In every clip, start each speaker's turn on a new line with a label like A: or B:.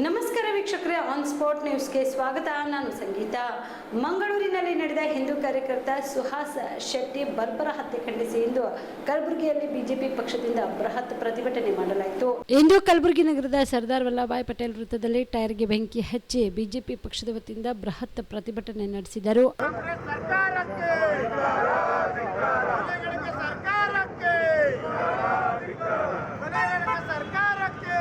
A: ನಮಸ್ಕಾರ ವೀಕ್ಷಕರೇ on spot ನ್ಯೂಸ್ಗೆ ಸ್ವಾಗತ. ನಾನು ಸಂಗೀತ. ಮಂಗಳೂರಿನಲ್ಲಿ ನಡೆದ ಹಿಂದೂ ಕಾರ್ಯಕರ್ತ ಸುಹಾಸ್ ಶೆಟ್ಟಿ ಬರ್ಬರ ಹತ್ಯೆ ಖಂಡಿಸಿ ಇಂದು ಕಲಬುರಗಿಯಲ್ಲಿ ಬಿಜೆಪಿ ಪಕ್ಷದಿಂದ ಬೃಹತ್ ಪ್ರತಿಭಟನೆ ಮಾಡಲಾಯಿತು. ಇಂದು ಕಲಬುರಗಿ ನಗರದ ಸರ್ದಾರ್ ವಲ್ಲಭಾಯ್ ಪಟೇಲ್ ವೃತ್ತದಲ್ಲಿ ಟೈರ್ಗೆ ಬೆಂಕಿ ಹಚ್ಚಿ ಬಿಜೆಪಿ ಪಕ್ಷದ ವತಿಯಿಂದ ಬೃಹತ್ ಪ್ರತಿಭಟನೆ ನಡೆಸಿದರು
B: ಕಾಂಗ್ರೆಸ್ ಸರ್ಕಾರಕ್ಕೆ ಮನೆಗಳಿಗೆ ಸರ್ಕಾರಕ್ಕೆ ಮನೆಗಳಿಗೆ ಸರ್ಕಾರಕ್ಕೆ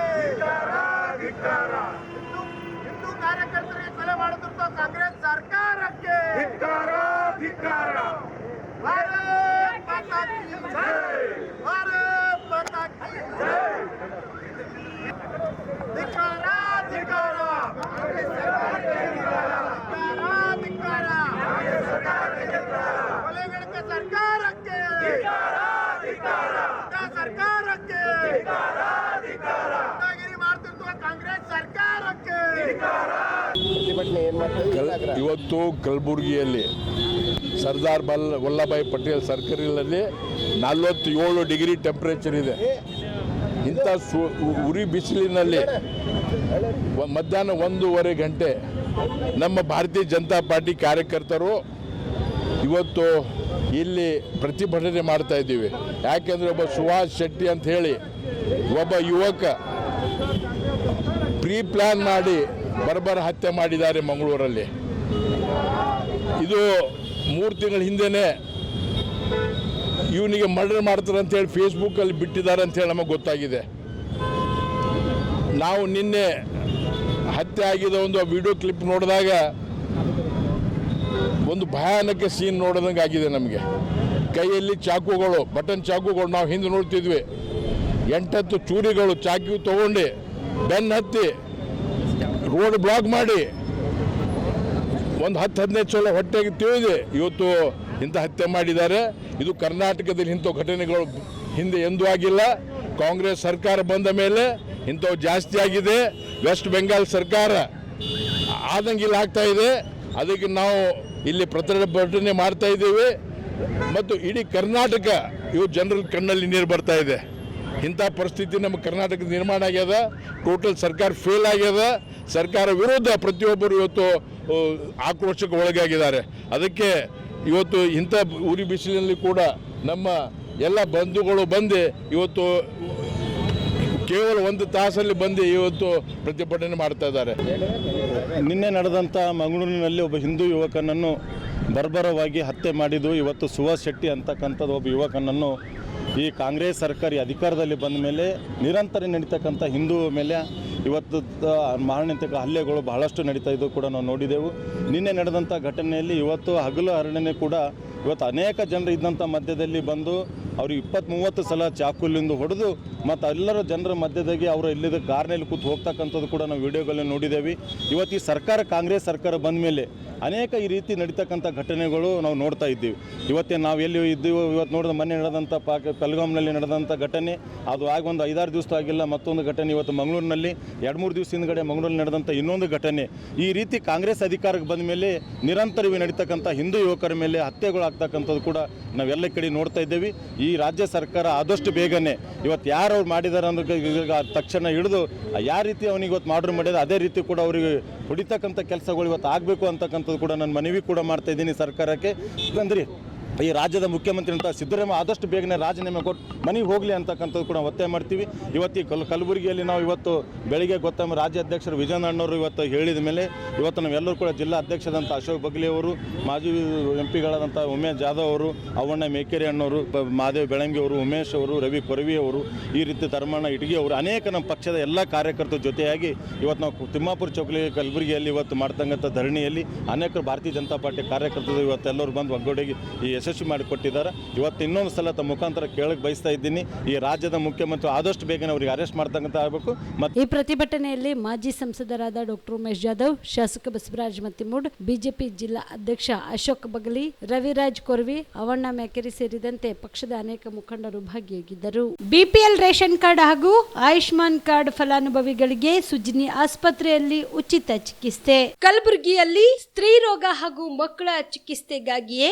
B: ಹಿಂದೂ ಹಿಂದೂ ಕಾರ್ಯಕರ್ತರಿಗೆ ಕೊಲೆ ಮಾಡುತ್ತಿರುವ ಕಾಂಗ್ರೆಸ್ ಸರ್ಕಾರಕ್ಕೆ ಭಾರತ್ ಮಾತಾ ಕಿ ಜೈ. ಭಾರತ್ ಮಾತಾ ಕಿ ಜೈ. ಧಿಕ್ಕಾರ, ಧಿಕ್ಕಾರ. ಧಿಕ್ಕಾರ, ಧಿಕ್ಕಾರ. ಕೊಲೆಗಳಿಗೆ ಸರ್ಕಾರಕ್ಕೆ ಸರ್ಕಾರಕ್ಕೆ ಗುಂಡಾಗಿರಿ ಮಾಡ್ತಿರುವ ಕಾಂಗ್ರೆಸ್ ಸರ್ಕಾರಕ್ಕೆ
C: ಕಲ್ ಇವತ್ತು ಕಲಬುರಗಿಯಲ್ಲಿ ಸರ್ದಾರ್ ಬಲ್ ವಲ್ಲಭಾಯಿ ಪಟೇಲ್ ಸರ್ಕಲ್ನಲ್ಲಿ ನಲವತ್ತೇಳು ಡಿಗ್ರಿ ಟೆಂಪ್ರೇಚರ್ ಇದೆ. ಇಂಥ ಸು ಉರಿ ಬಿಸಿಲಿನಲ್ಲಿ ಮಧ್ಯಾಹ್ನ ಒಂದೂವರೆ ಗಂಟೆ ನಮ್ಮ ಭಾರತೀಯ ಜನತಾ ಪಾರ್ಟಿ ಕಾರ್ಯಕರ್ತರು ಇವತ್ತು ಇಲ್ಲಿ ಪ್ರತಿಭಟನೆ ಮಾಡ್ತಾ ಇದ್ದೀವಿ. ಯಾಕೆಂದರೆ ಒಬ್ಬ ಸುಭಾಷ್ ಶೆಟ್ಟಿ ಅಂತ ಹೇಳಿ ಒಬ್ಬ ಯುವಕ ಪ್ರೀ ಪ್ಲ್ಯಾನ್ ಮಾಡಿ ಬರ್ಬರ ಹತ್ಯೆ ಮಾಡಿದ್ದಾರೆ ಮಂಗಳೂರಲ್ಲಿ. ಇದು ಮೂರು ತಿಂಗಳ ಹಿಂದೆನೆ ಇವನಿಗೆ ಮರ್ಡರ್ ಮಾಡ್ತಾರೆ ಫೇಸ್‌ಬುಕ್ ಫೇಸ್ಬುಕ್ಕಲ್ಲಿ ಬಿಟ್ಟಿದ್ದಾರೆ ಅಂತೇಳಿ ನಮಗೆ ಗೊತ್ತಾಗಿದೆ. ನಾವು ನಿನ್ನೆ ಹತ್ಯೆ ಆಗಿದ ಒಂದು ವಿಡಿಯೋ ಕ್ಲಿಪ್ ನೋಡಿದಾಗ ಒಂದು ಭಯಾನಕ ಸೀನ್ ನೋಡಿದಂಗೆ ಆಗಿದೆ ನಮಗೆ. ಕೈಯಲ್ಲಿ ಚಾಕುಗಳು ಬಟನ್ ಚಾಕುಗಳು ನಾವು ಹಿಂದೆ ನೋಡ್ತಿದ್ವಿ. ಎಂಟತ್ತು ಚೂರಿಗಳು ಚಾಕು ತಗೊಂಡು ಬೆನ್ನು ಹತ್ತಿ ರೋಡ್ ಬ್ಲಾಕ್ ಮಾಡಿ ಒಂದು ಹತ್ತು ಹದಿನೈದು ಸಲ ಹೊಟ್ಟೆಗೆ ತಿಳಿದು. ಇವತ್ತು ಇಂಥ ಹತ್ಯೆ ಮಾಡಿದ್ದಾರೆ. ಇದು ಕರ್ನಾಟಕದಲ್ಲಿ ಇಂಥ ಘಟನೆಗಳು ಹಿಂದೆ ಎಂದೂ ಆಗಿಲ್ಲ. ಕಾಂಗ್ರೆಸ್ ಸರ್ಕಾರ ಬಂದ ಮೇಲೆ ಇಂಥವು ಜಾಸ್ತಿ ಆಗಿದೆ. ವೆಸ್ಟ್ ಬೆಂಗಾಲ್ ಸರ್ಕಾರ ಆದಂಗಿಲ್ಲ ಆಗ್ತಾ ಇದೆ. ಅದಕ್ಕೆ ನಾವು ಇಲ್ಲಿ ಪ್ರತಿಭಟನೆ ಮಾಡ್ತಾ ಇದ್ದೀವಿ. ಮತ್ತು ಇಡೀ ಕರ್ನಾಟಕ ಇವು ಜನರ ಕಣ್ಣಲ್ಲಿ ನೀರು ಬರ್ತಾ ಇದೆ. ಇಂಥ ಪರಿಸ್ಥಿತಿ ನಮ್ಮ ಕರ್ನಾಟಕದ ನಿರ್ಮಾಣ ಆಗ್ಯದ. ಟೋಟಲ್ ಸರ್ಕಾರ ಫೇಲ್ ಆಗ್ಯದ. ಸರ್ಕಾರ ವಿರುದ್ಧ ಪ್ರತಿಯೊಬ್ಬರು ಇವತ್ತು ಆಕ್ರೋಶಕ್ಕೆ ಒಳಗಾಗಿದ್ದಾರೆ. ಅದಕ್ಕೆ ಇವತ್ತು ಇಂಥ ಉರಿ ಬಿಸಿಲಿನಲ್ಲಿ ಕೂಡ ನಮ್ಮ ಎಲ್ಲ ಬಂಧುಗಳು ಬಂದು ಇವತ್ತು ಕೇವಲ ಒಂದು ತಾಸಲ್ಲಿ ಬಂದು ಇವತ್ತು ಪ್ರತಿಭಟನೆ ಮಾಡ್ತಾ ಇದ್ದಾರೆ.
D: ನಿನ್ನೆ ನಡೆದಂಥ ಮಂಗಳೂರಿನಲ್ಲಿ ಒಬ್ಬ ಹಿಂದೂ ಯುವಕನನ್ನು ಬರ್ಬರವಾಗಿ ಹತ್ಯೆ ಮಾಡಿದ್ದು, ಇವತ್ತು ಸುಹಾಸ್ ಶೆಟ್ಟಿ ಅಂತಕ್ಕಂಥದ್ದು ಒಬ್ಬ ಯುವಕನನ್ನು ಈ ಕಾಂಗ್ರೆಸ್ ಸರ್ಕಾರಿ ಅಧಿಕಾರದಲ್ಲಿ ಬಂದ ಮೇಲೆ ನಿರಂತರ ನಡೀತಕ್ಕಂಥ ಹಿಂದೂ ಮೇಲೆ ಇವತ್ತು ಮಾರಣಾಂತಿಕ ಹಲ್ಲೆಗಳು ಬಹಳಷ್ಟು ನಡೀತಾ ಇದ್ದು ಕೂಡ ನಾವು ನೋಡಿದೆವು. ನಿನ್ನೆ ನಡೆದಂಥ ಘಟನೆಯಲ್ಲಿ ಇವತ್ತು ಹಗಲು ಹರಣೆ ಕೂಡ ಇವತ್ತು ಅನೇಕ ಜನರು ಇದ್ದಂಥ ಮಧ್ಯದಲ್ಲಿ ಬಂದು ಅವರು ಇಪ್ಪತ್ತು ಮೂವತ್ತು ಸಲ ಚಾಕುಲಿಂದ ಹೊಡೆದು ಮತ್ತು ಎಲ್ಲರ ಜನರ ಮಧ್ಯದಾಗಿ ಅವರು ಇಲ್ಲಿದ್ದ ಕಾರ್ನಲ್ಲಿ ಕೂತು ಹೋಗ್ತಕ್ಕಂಥದ್ದು ಕೂಡ ನಾವು ವಿಡಿಯೋಗಳಲ್ಲಿ ನೋಡಿದ್ದೇವೆ ಇವತ್ತು ಈ ಸರ್ಕಾರ, ಕಾಂಗ್ರೆಸ್ ಸರ್ಕಾರ ಬಂದ ಮೇಲೆ ಅನೇಕ ಈ ರೀತಿ ನಡೀತಕ್ಕಂಥ ಘಟನೆಗಳು ನಾವು ನೋಡ್ತಾ ಇದ್ದೀವಿ. ಇವತ್ತೇ ನಾವು ಎಲ್ಲಿ ಇದ್ದೀವೋ, ಇವತ್ತು ನೋಡಿದ ಮೊನ್ನೆ ನಡೆದಂಥ ಪಾಕ ಪೆಲ್ಗಾಮ್ನಲ್ಲಿ ನಡೆದಂಥ ಘಟನೆ, ಅದು ಆಗ ಒಂದು ಐದಾರು ದಿವಸ ಆಗಿಲ್ಲ, ಮತ್ತೊಂದು ಘಟನೆ ಇವತ್ತು ಮಂಗಳೂರಿನಲ್ಲಿ, ಎರಡು ಮೂರು ದಿವಸ ಹಿಂದ್ಗಡೆ ಮಂಗಳೂರಲ್ಲಿ ನಡೆದಂಥ ಇನ್ನೊಂದು ಘಟನೆ. ಈ ರೀತಿ ಕಾಂಗ್ರೆಸ್ ಅಧಿಕಾರಕ್ಕೆ ಬಂದ ಮೇಲೆ ನಿರಂತರವೇ ನಡೀತಕ್ಕಂಥ ಹಿಂದೂ ಯುವಕರ ಮೇಲೆ ಹತ್ಯೆಗಳು ಆಗ್ತಕ್ಕಂಥದ್ದು ಕೂಡ ನಾವೆಲ್ಲ ಕಡೆ ನೋಡ್ತಾ ಇದ್ದೇವೆ. ಈ ರಾಜ್ಯ ಸರ್ಕಾರ ಆದಷ್ಟು ಬೇಗನೆ ಇವತ್ತು ಯಾರು ಅವ್ರು ಮಾಡಿದ್ದಾರೆ ಅಂದ್ರೆ ತಕ್ಷಣ ಹಿಡಿದು ಯಾವ ರೀತಿ ಅವನಿಗೆ ಇವತ್ತು ಮಾಡ್ರು ಮಾಡಿದ ಅದೇ ರೀತಿ ಕೂಡ ಅವರಿಗೆ ಹೊಡಿತಕ್ಕಂಥ ಕೆಲಸಗಳು ಇವತ್ತು ಆಗಬೇಕು ಅಂತಕ್ಕಂಥದ್ದು ಕೂಡ ನಾನು ಮನವಿ ಕೂಡ ಮಾಡ್ತಾ ಇದ್ದೀನಿ ಸರ್ಕಾರಕ್ಕೆ. ಅಂದ್ರೆ ಈ ರಾಜ್ಯದ ಮುಖ್ಯಮಂತ್ರಿ ಅಂತ ಸಿದ್ದರಾಮಯ್ಯ ಆದಷ್ಟು ಬೇಗನೆ ರಾಜೀನಾಮೆ ಕೊಟ್ಟು ಮನೆಗೆ ಹೋಗಲಿ ಅಂತಕ್ಕಂಥದ್ದು ಕೂಡ ಒತ್ತಾಯ ಮಾಡ್ತೀವಿ. ಇವತ್ತು ಈ ಕಲ್, ಕಲಬುರಗಿಯಲ್ಲಿ ನಾವು ಇವತ್ತು ಬೆಳಿಗ್ಗೆ ಗೊತ್ತಮ್ಮ ರಾಜ್ಯ ಅಧ್ಯಕ್ಷರು ವಿಜಯನಣ್ಣವರು ಇವತ್ತು ಹೇಳಿದ ಮೇಲೆ ಇವತ್ತು ನಾವೆಲ್ಲರೂ ಕೂಡ ಜಿಲ್ಲಾ ಅಧ್ಯಕ್ಷರಾದಂಥ ಅಶೋಕ್ ಬಗ್ಲಿ ಅವರು, ಮಾಜಿ ಎಂ ಪಿಗಳಾದಂಥ ಉಮೇಶ್ ಜಾಧವ್ ಅವರು, ಅವಣ್ಣ ಮೇಕೆರೆ ಅಣ್ಣವರು ಮಹಾದೇವ್ ಬೆಳಂಗಿ ಅವರು, ಉಮೇಶ್ ಅವರು, ರವಿ ಕೊರವಿ ಅವರು, ಈ ರೀತಿ ಧರ್ಮಣ್ಣ ಇಟಗಿ ಅವರು ಅನೇಕ ನಮ್ಮ ಪಕ್ಷದ ಎಲ್ಲ ಕಾರ್ಯಕರ್ತರ ಜೊತೆಯಾಗಿ ಇವತ್ತು ನಾವು ತಿಮ್ಮಾಪುರ ಚೌಕಲಿ ಕಲಬುರಗಿಯಲ್ಲಿ ಇವತ್ತು ಮಾಡ್ತಕ್ಕಂಥ ಧರಣಿಯಲ್ಲಿ ಅನೇಕರು ಭಾರತೀಯ ಜನತಾ ಪಾರ್ಟಿ ಕಾರ್ಯಕರ್ತರು ಇವತ್ತೆಲ್ಲರೂ ಬಂದು ಒಗ್ಗೂಡಿಗೆ ಈ ಯಶಸ್ವಿ ಮಾಡಿಕೊಟ್ಟಿದ್ದಾರೆ ಇವತ್ತು ಇನ್ನೊಂದು ಸಲ ತಮ್ಮ ಮುಖಾಂತರ ಕೇಳಕ್ಕೆ ಬಯಸ್ತಾ ಇದ್ದೀನಿ. ಈ ರಾಜ್ಯದ ಮುಖ್ಯಮಂತ್ರಿ ಆದಷ್ಟು ಬೇಗನೆ ಅವರಿಗೆ ಅರೆಸ್ಟ್ ಮಾಡ್ತಕ್ಕಂಥ ಆಗಬೇಕು. ಮತ್ತು
A: ಈ ಪ್ರತಿಭಟನೆಯಲ್ಲಿ ಮಾಜಿ ಸಂಸದರಾದ ಡಾಕ್ಟರ್ ಉಮೇಶ್ ಜಾಧವ್, ಶಾಸಕ ಬಸವರಾಜ್ ಮತ್ತಿಮೂಡ್, ಬಿಜೆಪಿ ಜಿಲ್ಲಾ ಅಧ್ಯಕ್ಷ ಅಶೋಕ್ ಬಗಲಿ, ರವಿರಾಜ್ ಕೊರ್ವಿ, ಅವಣ್ಣ ಮೇಕೆರಿ ಸೇರಿದಂತೆ ಪಕ್ಷದ ಅನೇಕ ಮುಖಂಡರು ಭಾಗಿಯಾಗಿದ್ದರು. ಬಿಪಿಎಲ್ ರೇಷನ್ ಕಾರ್ಡ್ ಹಾಗೂ ಆಯುಷ್ಮಾನ್ ಕಾರ್ಡ್ ಫಲಾನುಭವಿಗಳಿಗೆ ಸುಜಿನಿ ಆಸ್ಪತ್ರೆಯಲ್ಲಿ ಉಚಿತ ಚಿಕಿತ್ಸೆ. ಕಲಬುರಗಿಯಲ್ಲಿ ಸ್ತ್ರೀ ರೋಗ ಹಾಗೂ ಮಕ್ಕಳ ಚಿಕಿತ್ಸೆಗಾಗಿಯೇ